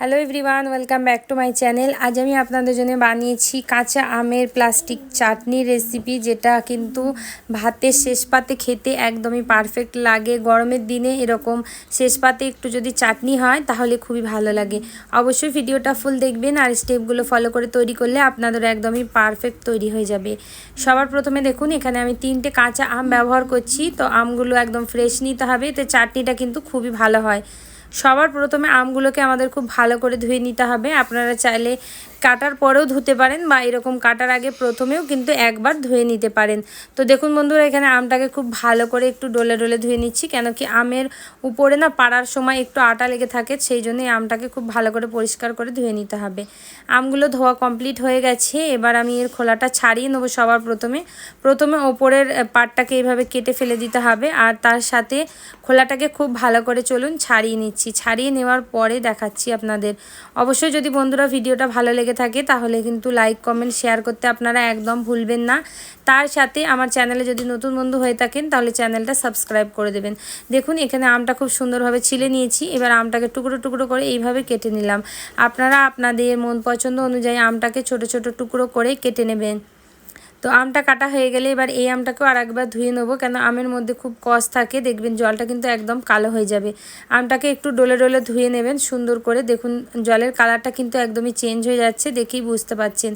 Hello everyone welcome back to my channel আজ আমি আপনাদের জন্য বানিয়েছি কাঁচা আমের প্লাস্টিক চাটনি রেসিপি যেটা কিন্তু ভাতের শেষ পাতে খেতে একদমই পারফেক্ট লাগে। গরমের দিনে এরকম শেষ পাতে একটু যদি চাটনি হয়, তাহলে খুবই ভালো লাগে। অবশ্যই ভিডিওটা ফুল দেখবেন আর স্টেপগুলো ফলো করে তৈরি করলে আপনাদের একদমই পারফেক্ট তৈরি হয়ে যাবে। সবার প্রথমে দেখুন, এখানে আমি তিনটে কাঁচা আম ব্যবহার করছি। তো আমগুলো একদম ফ্রেশ নিতে হবে, তো চাটনিটা কিন্তু খুবই ভালো হয়। সবার প্রথমে আমগুলোকে আমাদের খুব ভালো করে ধুয়ে নিতে হবে। আপনারা চাইলে কাটার পরেও ধুতে পারেন বা এরকম কাটার আগে প্রথমেও কিন্তু একবার ধুয়ে নিতে পারেন। তো দেখুন বন্ধুরা, এখানে আমটাকে খুব ভালো করে একটু ডলে ডলে ধুয়ে নিচ্ছি, কেন কি আমের উপরে না পাড়ার সময় একটু আটা লেগে থাকে, সেই জন্যই আমটাকে খুব ভালো করে পরিষ্কার করে ধুয়ে নিতে হবে। আমগুলো ধোয়া কমপ্লিট হয়ে গেছে, এবার আমি এর খোলাটা ছাড়িয়ে নেব সবার প্রথমে। প্রথমে ওপরের পাটটাকে এইভাবে কেটে ফেলে দিতে হবে, আর তার সাথে খোলাটাকে খুব ভালো করে চলুন ছাড়িয়ে নিচ্ছি। ছাড়িয়ে নেওয়ার পরে দেখাচ্ছি আপনাদের। অবশ্যই যদি বন্ধুরা ভিডিওটা ভালো লেগে থাকে, তাহলে কিন্তু লাইক কমেন্ট শেয়ার করতে আপনারা একদম ভুলবেন না। তার সাথে আমার চ্যানেলে যদি নতুন বন্ধু হয়ে থাকেন, তাহলে চ্যানেলটা সাবস্ক্রাইব করে দেবেন। দেখুন, এখানে আমটা খুব সুন্দরভাবে ছিলে নিয়েছি, এবার আমটাকে টুকরো টুকরো করে এইভাবে কেটে নিলাম। আপনারা আপনাদের মন পছন্দ অনুযায়ী আমটাকে ছোট ছোট টুকরো করে কেটে নেবেন। তো আমটা কাটা হয়ে গেলে এবার এই আমটাকেও আর একবার ধুয়ে নেব। কেন আমের মধ্যে খুব কষ থাকে, দেখবেন জলটা কিন্তু একদম কালো হয়ে যাবে। আমটাকে একটু ডোলে ডোলে ধুয়ে নেবেন সুন্দর করে। দেখুন, জলের কালারটা কিন্তু একদমই চেঞ্জ হয়ে যাচ্ছে দেখেই বুঝতে পারছেন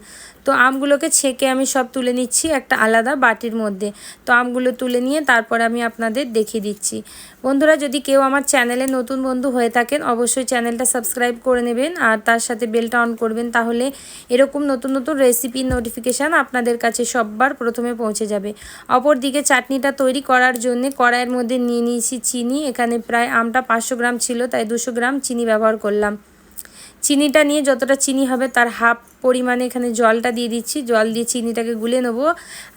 তো আমগুলোকে ছেঁকে আমি সব তুলে নিচ্ছি একটা আলাদা বাটির মধ্যে। তো আমগুলো তুলে নিয়ে তারপর আমি আপনাদের দেখিয়ে দিচ্ছি। বন্ধুরা, যদি কেউ আমার চ্যানেলে নতুন বন্ধু হয়ে থাকেন, অবশ্যই চ্যানেলটা সাবস্ক্রাইব করে নেবেন আর তার সাথে বেলটা অন করবেন। তাহলে এরকম নতুন নতুন রেসিপির নোটিফিকেশান আপনাদের কাছে সববার প্রথমে পৌঁছে যাবে। অপর দিকে চাটনিটা তৈরি করার জন্য কড়াইয়ের মধ্যে নিয়ে নিয়েছি চিনি। এখানে প্রায় আমটা পাঁচশো গ্রাম ছিল, তাই দুশো গ্রাম চিনি ব্যবহার করলাম। চিনিটা নিয়ে যতটা চিনি হবে তার হাফ পরিমাণে এখানে জলটা দিয়ে দিচ্ছি। জল দিয়ে চিনিটাকে গুলে নেব।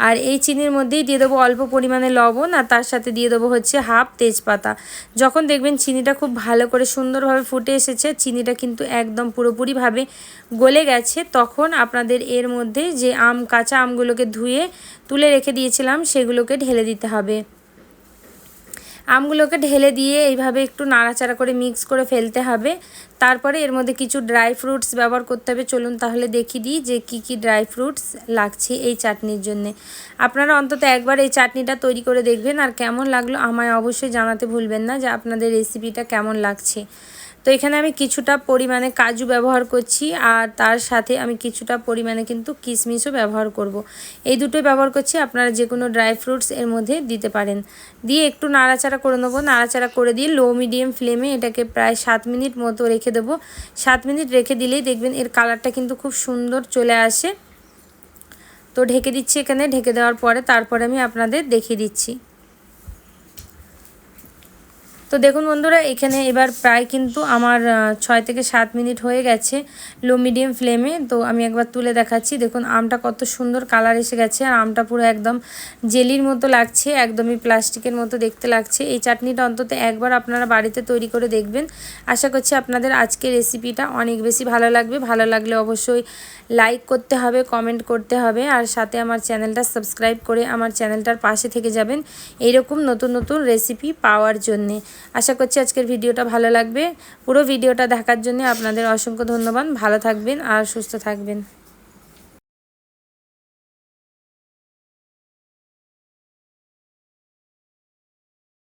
আর এই চিনির মধ্যেই দিয়ে দেবো অল্প পরিমাণে লবণ আর তার সাথে দিয়ে দেবো হচ্ছে হাফ তেজপাতা। যখন দেখবেন চিনিটা খুব ভালো করে সুন্দরভাবে ফুটে এসেছে, চিনিটা কিন্তু একদম পুরোপুরিভাবে গলে গেছে, তখন আপনাদের এর মধ্যে যে আম, কাঁচা আমগুলোকে ধুয়ে তুলে রেখে দিয়েছিলাম, সেগুলোকে ঢেলে দিতে হবে। আমগুলোকে ঢেলে দিয়ে এইভাবে একটু নাড়াচাড়া করে মিক্স করে ফেলতে হবে। তারপরে এর মধ্যে কিছু ড্রাই ফ্রুটস ব্যবহার করতে হবে। চলুন তাহলে দেখি দিই যে কি কি ড্রাই ফ্রুটস লাগছে এই চাটনির জন্য। আপনারা অন্তত একবার এই চাটনিটা তৈরি করে দেখবেন। আর কেমন লাগল আমায় অবশ্যই জানাতে ভুলবেন না যে আপনাদের রেসিপিটা কেমন লাগছে। তো এখানে আমি কিছুটা পরিমাণে কাজু ব্যবহার করছি আর তার সাথে আমি কিছুটা পরিমাণে কিন্তু কিশমিশও ব্যবহার করব। এই দুটোই ব্যবহার করছি, আপনারা যে কোনো ড্রাই ফ্রুটস এর মধ্যে দিতে পারেন। দিয়ে একটু নাড়াচাড়া করে নেব। নাড়াচাড়া করে দিয়ে লো মিডিয়াম ফ্লেমে এটাকে প্রায় সাত মিনিট মতো রেখে দেবো। সাত মিনিট রেখে দিলেই দেখবেন এর কালারটা কিন্তু খুব সুন্দর চলে আসে। তো ঢেকে দিচ্ছি এখানে। ঢেকে দেওয়ার পরে তারপরে আমি আপনাদের দেখিয়ে দিচ্ছি। তো দেখুন বন্ধুরা, এখানে এবার প্রায় কিন্তু আমার ছয় থেকে সাত মিনিট হয়ে গেছে লো মিডিয়াম ফ্লেমে তো আমি একবার তুলে দেখাচ্ছি। দেখুন, আমটা কত সুন্দর কালার এসে গেছে। আর আমটা পুরো একদম জেলির মতো লাগছে, একদমই প্লাস্টিকের মতো দেখতে লাগছে। এই চাটনিটা অন্তত একবার আপনারা বাড়িতে তৈরি করে দেখবেন। আশা করছি আপনাদের আজকের রেসিপিটা অনেক বেশি ভালো লাগবে। ভালো লাগলে অবশ্যই লাইক করতে হবে কমেন্ট করতে হবে। আর সাথে আমার চ্যানেলটা সাবস্ক্রাইব করে আমার চ্যানেলটার পাশে থেকে যাবেন। এইরকম নতুন নতুন রেসিপি পাওয়ার জন্যে। আশা করছি আজকের ভিডিওটা ভালো লাগবে। পুরো ভিডিওটা দেখার জন্য আপনাদের অসংখ্য ধন্যবাদ। ভালো থাকবেন আর সুস্থ থাকবেন।